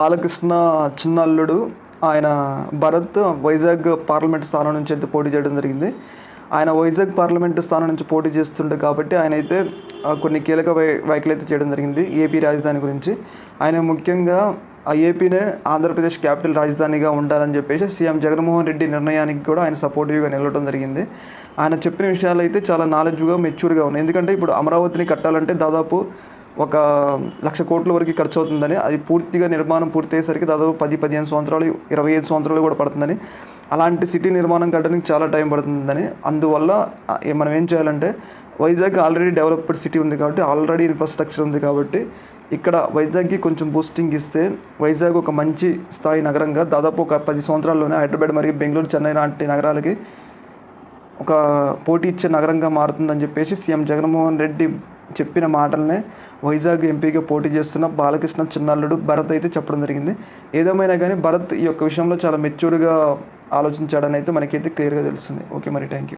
బాలకృష్ణ చిన్నల్లుడు ఆయన భరత్ వైజాగ్ పార్లమెంట్ స్థానం నుంచి అయితే పోటీ చేయడం జరిగింది. ఆయన వైజాగ్ పార్లమెంట్ స్థానం నుంచి పోటీ చేస్తుండే కాబట్టి ఆయన అయితే కొన్ని కీలక వై వ్యాఖ్యలు అయితే చేయడం జరిగింది ఏపీ రాజధాని గురించి. ఆయన ముఖ్యంగా ఆ ఏపీనే ఆంధ్రప్రదేశ్ క్యాపిటల్ రాజధానిగా ఉండాలని చెప్పేసి సీఎం జగన్మోహన్ రెడ్డి నిర్ణయానికి కూడా ఆయన సపోర్టివ్గా నిలవడం జరిగింది. ఆయన చెప్పిన విషయాలు అయితే చాలా నాలెడ్జ్గా మెచ్యూర్గా ఉన్నాయి. ఎందుకంటే ఇప్పుడు అమరావతిని కట్టాలంటే దాదాపు ఒక లక్ష కోట్ల వరకు ఖర్చు అవుతుందని అది పూర్తిగా నిర్మాణం పూర్తి అయ్యేసరికి దాదాపు పది పదిహేను సంవత్సరాలు ఇరవై ఐదు సంవత్సరాలు కూడా పడుతుందని. అలాంటి సిటీ నిర్మాణం కట్టడానికి చాలా టైం పడుతుందని. అందువల్ల మనం ఏం చేయాలంటే వైజాగ్ ఆల్రెడీ డెవలప్డ్ సిటీ ఉంది కాబట్టి ఆల్రెడీ ఇన్ఫ్రాస్ట్రక్చర్ ఉంది కాబట్టి ఇక్కడ వైజాగ్కి కొంచెం బూస్టింగ్ ఇస్తే వైజాగ్ ఒక మంచి స్థాయి నగరంగా దాదాపు ఒక పది సంవత్సరాల్లోనే హైదరాబాద్ మరియు బెంగళూరు చెన్నై లాంటి నగరాలకి ఒక పోటీ ఇచ్చే నగరంగా మారుతుందని చెప్పేసి సీఎం జగన్మోహన్ రెడ్డి చెప్పిన మాటలనే వైజాగ్ ఎంపీగా పోటీ చేస్తున్న బాలకృష్ణ చిన్నల్లుడు భరత్ అయితే చెప్పడం జరిగింది. ఏదేమైనా కానీ భరత్ ఈ యొక్క విషయంలో చాలా మెచ్యూర్గా ఆలోచించాడని అయితే మనకైతే క్లియర్గా తెలుస్తుంది. ఓకే మరి థ్యాంక్ యూ